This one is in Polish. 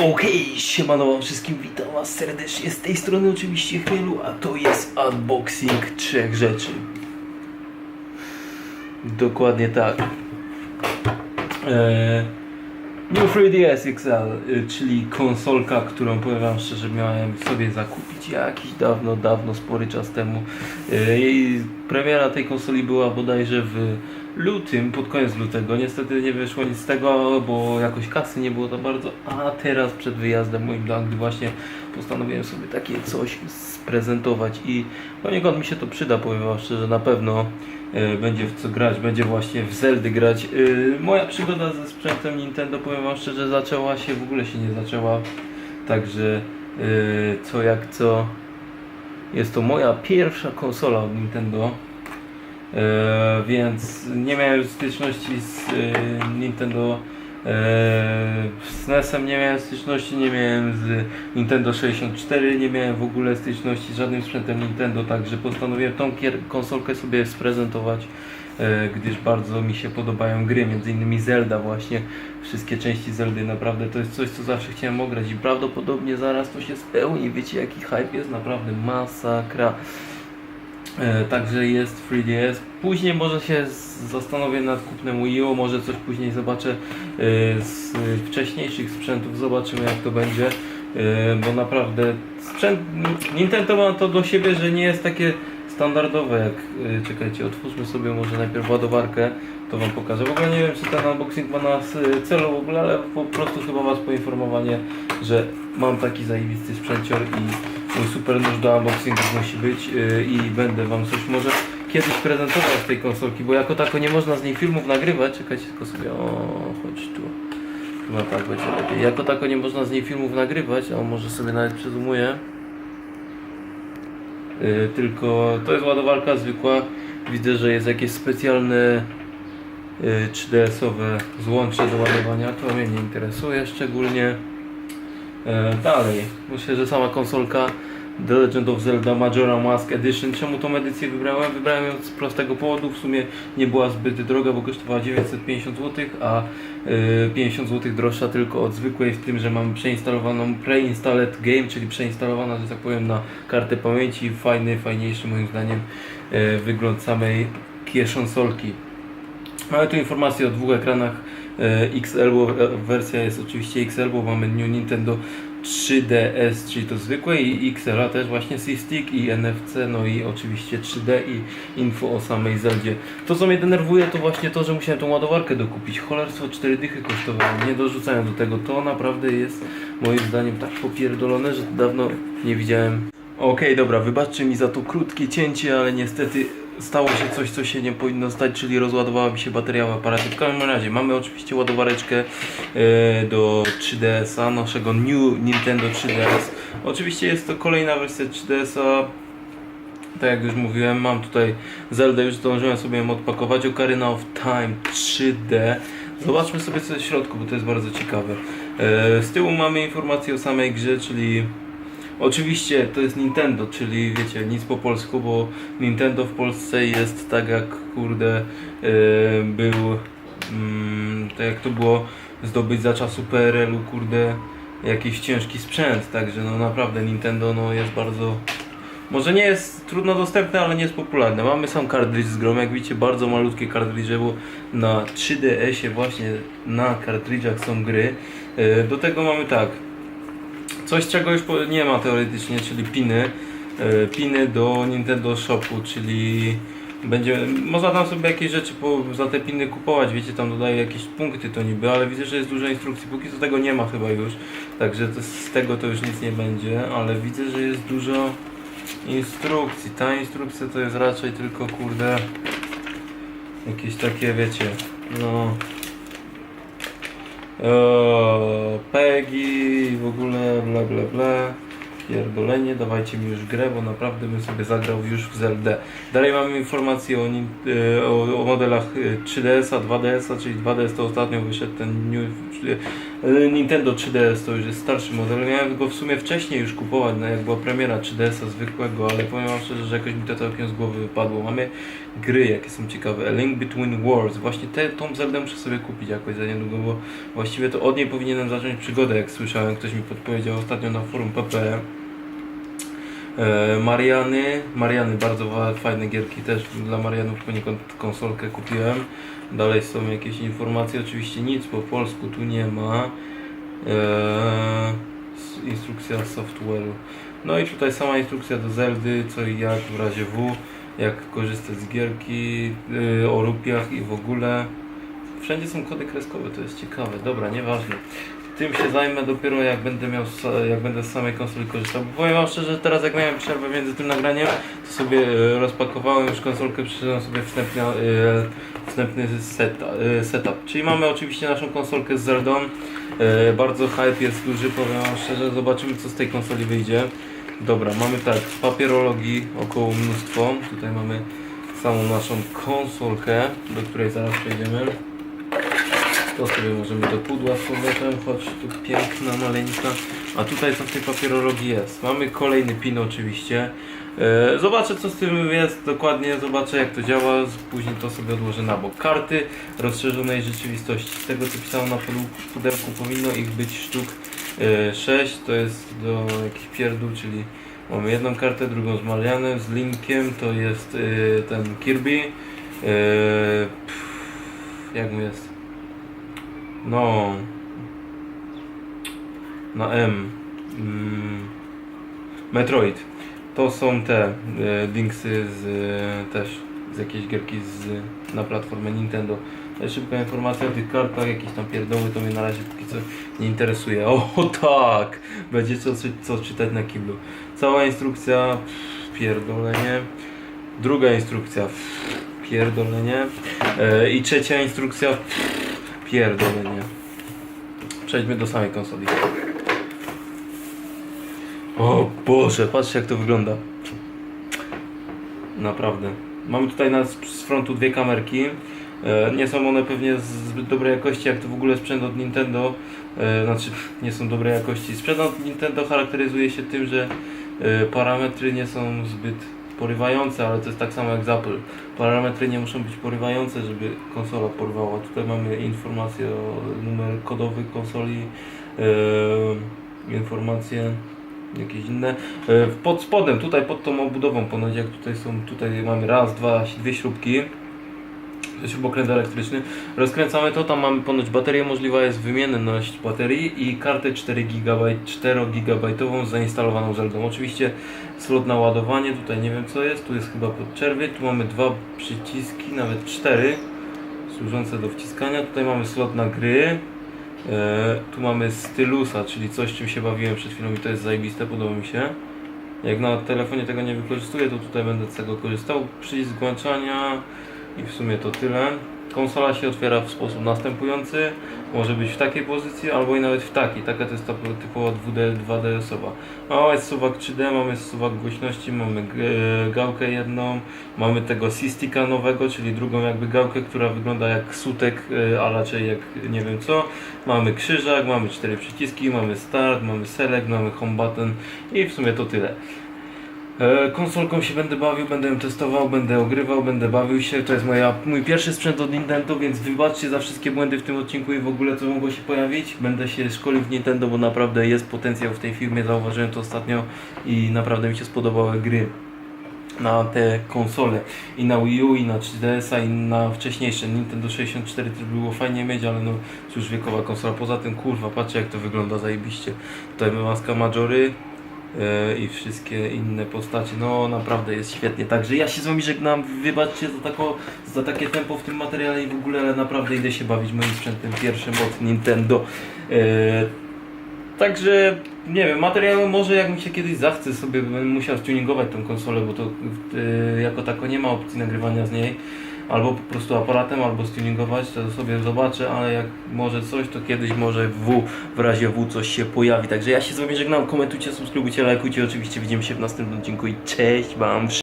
Okej, siemano wam wszystkim, witam was serdecznie z tej strony oczywiście Chmielu, a to jest unboxing trzech rzeczy. Dokładnie tak. Eee, New 3DS XL, y, czyli konsolka, którą powiem wam szczerze miałem sobie zakupić jakiś dawno, dawno, spory czas temu. Eee, premiera tej konsoli była bodajże w lutym, pod koniec lutego. Niestety nie wyszło nic z tego, bo jakoś kasy nie było za bardzo, a teraz przed wyjazdem moim do Anglii właśnie postanowiłem sobie takie coś sprezentować i poniekąd mi się to przyda, powiem wam szczerze, na pewno e, będzie w co grać, będzie właśnie w Zeldy grać. E, moja przygoda ze sprzętem Nintendo, powiem wam szczerze, zaczęła się, w ogóle się nie zaczęła, także e, co jak co, jest to moja pierwsza konsola od Nintendo. E, więc nie miałem styczności z e, Nintendo e, z NES-em nie miałem styczności, nie miałem z Nintendo 64, nie miałem w ogóle styczności z żadnym sprzętem Nintendo, także postanowiłem tą konsolkę sobie sprezentować, gdyż bardzo mi się podobają gry, między innymi Zelda właśnie, wszystkie części Zeldy, naprawdę to jest coś, co zawsze chciałem ograć i prawdopodobnie zaraz to się spełni, wiecie jaki hype jest, naprawdę masakra. E, Także jest 3DS. Później może się zastanowię nad kupnem Wii U, może coś później zobaczę e, z wcześniejszych sprzętów, zobaczymy jak to będzie, E, bo naprawdę sprzęt Nintendo ma to do siebie, że nie jest takie standardowe jak, czekajcie, otwórzmy sobie może najpierw ładowarkę, to wam pokażę. W ogóle nie wiem czy ten unboxing ma nas e, celu w ogóle, ale po prostu chyba was poinformowanie, że mam taki zajebisty sprzęcior i mój super nóż do unboxingów musi być yy, i będę wam coś może kiedyś prezentował z tej konsolki, bo jako tako nie można z niej filmów nagrywać, czekajcie tylko sobie, o chodź tu, chyba tak będzie lepiej, jako tako nie można z niej filmów nagrywać, a może sobie nawet przezumuję, yy, tylko to jest ładowarka zwykła, widzę, że jest jakieś specjalne yy, 3DS-owe złącze do ładowania, to mnie nie interesuje szczególnie. E, dalej, myślę, że sama konsolka The Legend of Zelda Majora Mask Edition. Czemu tą edycję wybrałem? Wybrałem ją z prostego powodu, w sumie nie była zbyt droga, bo kosztowała 950 zł, a e, 50 zł droższa tylko od zwykłej, w tym, że mam przeinstalowaną Pre-Installed Game, czyli przeinstalowana, że tak powiem, na kartę pamięci. Fajny, fajniejszy moim zdaniem e, wygląd samej kieszonsolki. Mamy tu informacje o dwóch ekranach e, XL, bo e, wersja jest oczywiście XL, bo mamy New Nintendo 3DS, czyli to zwykłe i XL, też właśnie C-Stick i NFC, no i oczywiście 3D i info o samej Zeldzie. To co mnie denerwuje to właśnie to, że musiałem tą ładowarkę dokupić. Cholerstwo 4 dychy kosztowało, nie dorzucają do tego. To naprawdę jest moim zdaniem tak popierdolone, że dawno nie widziałem Okej, dobra, wybaczcie mi za to krótkie cięcie, ale niestety stało się coś, co się nie powinno stać, czyli rozładowała mi się bateria w aparacie. W każdym razie mamy oczywiście ładowareczkę e, do 3DS-a, naszego New Nintendo 3DS. Oczywiście jest to kolejna wersja 3DS-a. Tak jak już mówiłem, mam tutaj Zelda, już zdążyłem sobie ją odpakować. Ocarina of Time 3D. Zobaczmy sobie co jest w środku, bo to jest bardzo ciekawe. E, z tyłu mamy informację o samej grze, czyli Oczywiście to jest Nintendo, czyli wiecie, nic po polsku, bo Nintendo w Polsce jest tak jak kurde yy, był, mm, tak jak to było zdobyć za czasu PRL-u, kurde, jakiś ciężki sprzęt, także no naprawdę Nintendo no jest bardzo, może nie jest trudno dostępne, ale nie jest popularne. Mamy sam kartridż z grą, jak widzicie bardzo malutkie kartridże, bo na 3DS-ie właśnie na kartridżach są gry. Yy, do tego mamy tak, Coś czego już nie ma teoretycznie, czyli piny. E, Piny do Nintendo Shopu, czyli będzie, można tam sobie jakieś rzeczy po, za te piny kupować, wiecie, tam dodaje jakieś punkty to niby, ale widzę, że jest dużo instrukcji, póki co tego nie ma chyba już, także to, z tego to już nic nie będzie, ale widzę, że jest dużo instrukcji. Ta instrukcja to jest raczej tylko, kurde, jakieś takie, wiecie, no... O, Peggy, w ogóle bla bla bla. Pierdolenie, dawajcie mi już grę, bo naprawdę bym sobie zagrał już w Zeldę. Dalej mamy informacje o, nin- e, o, o modelach e, 3DS-a, 2DS-a, czyli 2DS to ostatnio wyszedł ten New E, Nintendo 3DS to już jest starszy model. Miałem go w sumie wcześniej już kupować, no jak była premiera 3DS-a zwykłego, ale powiem wam szczerze, że jakoś mi to całkiem z głowy wypadło. Mamy gry, jakie są ciekawe. A Link Between Worlds. Właśnie te, tą Zeldę muszę sobie kupić jakoś za niedługo, bo właściwie to od niej powinienem zacząć przygodę, jak słyszałem. Ktoś mi podpowiedział ostatnio na forum PPE. E, Mariany, Mariany bardzo fajne gierki też dla Marianów poniekąd konsolkę kupiłem. Dalej są jakieś informacje, oczywiście nic po polsku tu nie ma. E, s- instrukcja software'u. No i tutaj sama instrukcja do Zeldy, co i jak w razie W, jak korzystać z gierki, y, o rupiach i w ogóle. Wszędzie są kody kreskowe, to jest ciekawe. Dobra, nieważne. Tym się zajmę dopiero jak będę miał, jak będę z samej konsoli korzystał. Bo powiem wam szczerze, teraz jak miałem przerwę między tym nagraniem, to sobie e, rozpakowałem już konsolkę, przyszedłem sobie wstępny, e, e, setup. Czyli mamy oczywiście naszą konsolkę z Zeldą. Bardzo hype jest duży, powiem wam szczerze, zobaczymy co z tej konsoli wyjdzie. Dobra, mamy tak, papierologii około mnóstwo. Tutaj mamy samą naszą konsolkę, do której zaraz przejdziemy. To sobie możemy do pudła z powrotem, choć tu piękna, maleńka. A tutaj co w tej papierologii jest? Mamy kolejny pin oczywiście. E, Zobaczę co z tym jest dokładnie, zobaczę jak to działa, później to sobie odłożę na bok. Karty rozszerzonej rzeczywistości. Z tego co pisało na pudełku, powinno ich być sztuk 6, to jest do jakichś pierdół, czyli mamy jedną kartę, drugą z Marianem, z Linkiem, to jest e, ten Kirby. E, jak mu jest? No. Na M. Mm. Metroid. To są te e, linksy z e, też z jakiejś gierki z, na platformę Nintendo. Ale Szybka informacja o tych kartach, jakieś tam pierdoły, to mnie na razie póki co nie interesuje. O tak! Będzie co, co czytać na kiblu. Cała instrukcja, pierdolenie. Druga instrukcja, pierdolenie. E, I trzecia instrukcja, pff, pierdolenie. Przejdźmy do samej konsoli. O Boże, patrzcie jak to wygląda. Naprawdę. Mamy tutaj na, z frontu dwie kamerki. E, Nie są one pewnie zbyt dobrej jakości, jak to w ogóle sprzęt od Nintendo. E, Znaczy, nie są dobrej jakości. Sprzęt od Nintendo charakteryzuje się tym, że e, parametry nie są zbyt porywające, ale to jest tak samo jak z Apple. Parametry nie muszą być porywające, żeby konsola porwała. Tutaj mamy informacje o numer kodowy konsoli, e, informacje jakieś inne. E, Pod spodem, tutaj pod tą obudową ponoć, jak tutaj są, tutaj mamy raz, dwa, dwie śrubki. Śrubokręt elektryczny. Rozkręcamy to, tam mamy ponoć baterię, możliwa jest wymienność baterii i kartę 4 GB, 4 GB z zainstalowaną Zeldą. Oczywiście slot na ładowanie, tutaj nie wiem co jest, tu jest chyba podczerwie, tu mamy dwa przyciski, nawet cztery służące do wciskania. Tutaj mamy slot na gry. E, tu mamy stylusa, czyli coś czym się bawiłem przed chwilą i to jest zajebiste, podoba mi się. Jak na telefonie tego nie wykorzystuję, to tutaj będę z tego korzystał. Przycisk włączania i w sumie to tyle. Konsola się otwiera w sposób następujący. Może być w takiej pozycji, albo i nawet w takiej. Taka to jest ta typowa 2D, 2DS-owa. Mamy suwak 3D, mamy suwak głośności, mamy e, gałkę jedną, mamy tego C-Sticka nowego, czyli drugą jakby gałkę, która wygląda jak sutek, e, a raczej jak nie wiem co. Mamy krzyżak, mamy cztery przyciski, mamy start, mamy select, mamy home button i w sumie to tyle. E, Konsolką się będę bawił, będę ją testował, będę ogrywał, będę bawił się. To jest moja, mój pierwszy sprzęt od Nintendo, więc wybaczcie za wszystkie błędy w tym odcinku i w ogóle co mogło się pojawić. Będę się szkolił w Nintendo, bo naprawdę jest potencjał w tej firmie, zauważyłem to ostatnio i naprawdę mi się spodobały gry na te konsole i na Wii U, i na 3DS-a, i na wcześniejsze Nintendo 64 też było fajnie mieć, ale no cóż wiekowa konsola. Poza tym kurwa, patrzcie jak to wygląda zajebiście. Tutaj maska Majory, i wszystkie inne postacie. No naprawdę jest świetnie. Także ja się z wami żegnam. Wybaczcie za, tako, za takie tempo w tym materiale i w ogóle, ale naprawdę idę się bawić moim sprzętem pierwszym od Nintendo. E, Także nie wiem, materiał może jak mi się kiedyś zachce sobie będę musiał tuningować tą konsolę, bo to e, jako tako nie ma opcji nagrywania z niej. Albo po prostu aparatem, albo stuningować, to sobie zobaczę, ale jak może coś, to kiedyś może w, w razie W coś się pojawi. Także ja się z wami żegnam, komentujcie, subskrybujcie, lajkujcie, oczywiście widzimy się w następnym odcinku i cześć wam